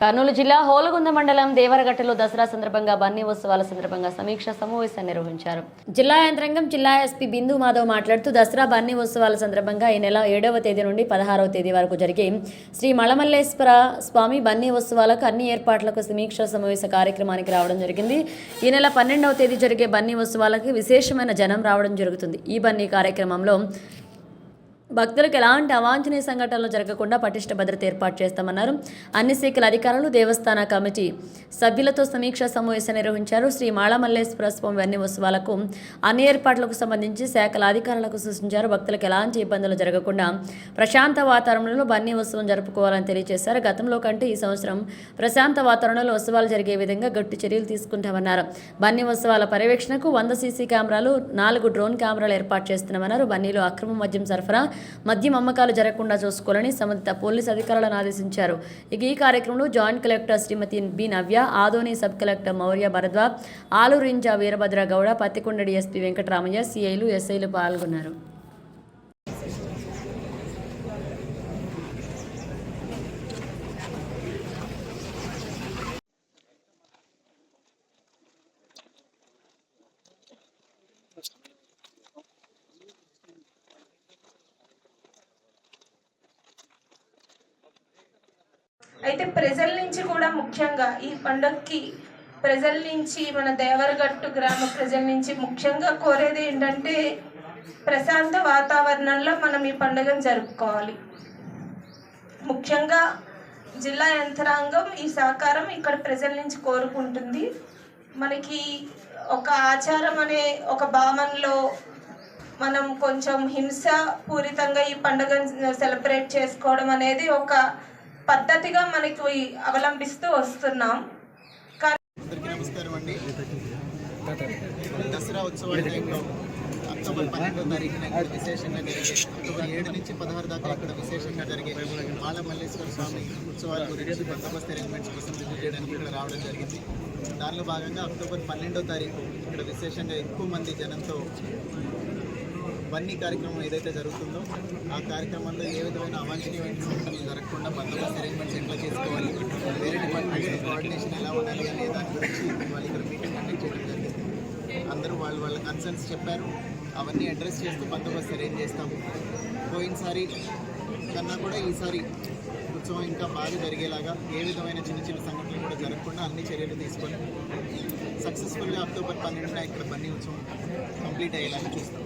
కర్నూలు జిల్లా హోలగుంద మండలం దేవరగట్టలో దసరా సందర్భంగా బన్నీ ఉత్సవాల సందర్భంగా సమీక్ష సమావేశాన్ని నిర్వహించారు. జిల్లా యంత్రాంగం జిల్లా ఎస్పీ బిందు మాధవ్ మాట్లాడుతూ దసరా బన్నీ ఉత్సవాల సందర్భంగా ఈ నెల ఏడవ తేదీ నుండి పదహారవ తేదీ వరకు జరిగే శ్రీ మళమల్లేశ్వర స్వామి బన్నీ ఉత్సవాలకు అన్ని ఏర్పాట్లకు సమీక్ష సమావేశ కార్యక్రమానికి రావడం జరిగింది. ఈ నెల పన్నెండవ తేదీ జరిగే బన్నీ ఉత్సవాలకు విశేషమైన జనం రావడం జరుగుతుంది. ఈ బన్నీ కార్యక్రమంలో భక్తులకు ఎలాంటి అవాంఛనీయ సంఘటనలు జరగకుండా పటిష్ట భద్రత ఏర్పాటు చేస్తామన్నారు. అన్ని శాఖల అధికారులు దేవస్థాన కమిటీ సభ్యులతో సమీక్ష సమావేశం నిర్వహించారు. శ్రీ మాళమల్లేశ్వర స్వామి అన్ని ఉత్సవాలకు అన్ని ఏర్పాట్లకు సంబంధించి శాఖల అధికారులకు సూచించారు. భక్తులకు ఎలాంటి ఇబ్బందులు జరగకుండా ప్రశాంత వాతావరణంలో బన్నీ ఉత్సవం జరుపుకోవాలని తెలియజేశారు. గతంలో కంటే ఈ సంవత్సరం ప్రశాంత వాతావరణంలో ఉత్సవాలు జరిగే విధంగా గట్టి చర్యలు తీసుకుంటామన్నారు. బన్నీ ఉత్సవాల పర్యవేక్షణకు వంద సీసీ కెమెరాలు నాలుగు డ్రోన్ కెమెరాలు ఏర్పాటు చేస్తున్నామన్నారు. బన్నీలో అక్రమ మద్యం సరఫరా మద్యం అమ్మకాలు జరగకుండా చూసుకోవాలని సంబంధిత పోలీసు అధికారులను ఆదేశించారు. ఇక ఈ కార్యక్రమంలో joint collector Srimathi B Navya Adoni sub collector Maurya Bharadwaj Aluru Inja Veerabhadra Gowda Pattikonda DSP Venkataramaiah సిఐలు ఎస్ఐలు పాల్గొన్నారు. అయితే ప్రజల నుంచి కూడా ముఖ్యంగా ఈ పండుగకి ప్రజల నుంచి మన దేవరగట్టు గ్రామ ప్రజల నుంచి ముఖ్యంగా కోరేది ఏంటంటే ప్రశాంత వాతావరణంలో మనం ఈ పండుగను జరుపుకోవాలి. ముఖ్యంగా జిల్లా యంత్రాంగం ఈ సహకారం ఇక్కడ ప్రజల నుంచి కోరుకుంటుంది. మనకి ఒక ఆచారం అనే ఒక భావనలో మనం కొంచెం హింస పూరితంగా ఈ పండుగను సెలబ్రేట్ చేసుకోవడం అనేది ఒక పద్ధతిగా మనకి అవలంబిస్తూ వస్తున్నాం. కానీ నమస్కారం అండి. దసరా ఉత్సవాల టైంలో అక్టోబర్ పన్నెండో తారీఖున ఇక్కడ విశేషంగా జరిగే అక్టోబర్ ఏడు నుంచి పదహారు దాకా ఇక్కడ విశేషంగా జరిగే బాలమల్లేశ్వర స్వామి ఉత్సవాల గురించి బందోబస్తు అరేంజ్మెంట్స్ కోసం విజిట్ చేయడానికి ఇక్కడ రావడం జరిగింది. దానిలో భాగంగా అక్టోబర్ పన్నెండో తారీఖు ఇక్కడ విశేషంగా ఎక్కువ మంది జనంతో బన్నీ కార్యక్రమం ఏదైతే జరుగుతుందో ఆ కార్యక్రమంలో ఏ విధమైన అవాంఛనీయమైన సంఘటనలు జరగకుండా బందోబస్తు అరేంజ్మెంట్స్ ఎట్లా చేసుకోవాలి వేరే డిపార్ట్మెంట్స్ కోఆర్డినేషన్ ఎలా ఉండాలి అనే దాని గురించి వాళ్ళు ఇక్కడ మీటింగ్ కండక్ట్ చేయడం జరిగింది. అందరూ వాళ్ళు వాళ్ళ కన్సర్న్స్ చెప్పారు. అవన్నీ అడ్రస్ చేస్తూ బందోబస్తు అరేంజ్ చేస్తాము. పోయినసారి కన్నా కూడా ఈసారి ఉత్సవం ఇంకా బాగా జరిగేలాగా ఏ విధమైన చిన్న చిన్న సంఘటనలు కూడా జరగకుండా అన్ని చర్యలు తీసుకొని సక్సెస్ఫుల్గా అక్టోబర్ పన్నెండున ఇక్కడ బన్నీ ఉత్సవం కంప్లీట్ అయ్యేలాగా చూస్తాం.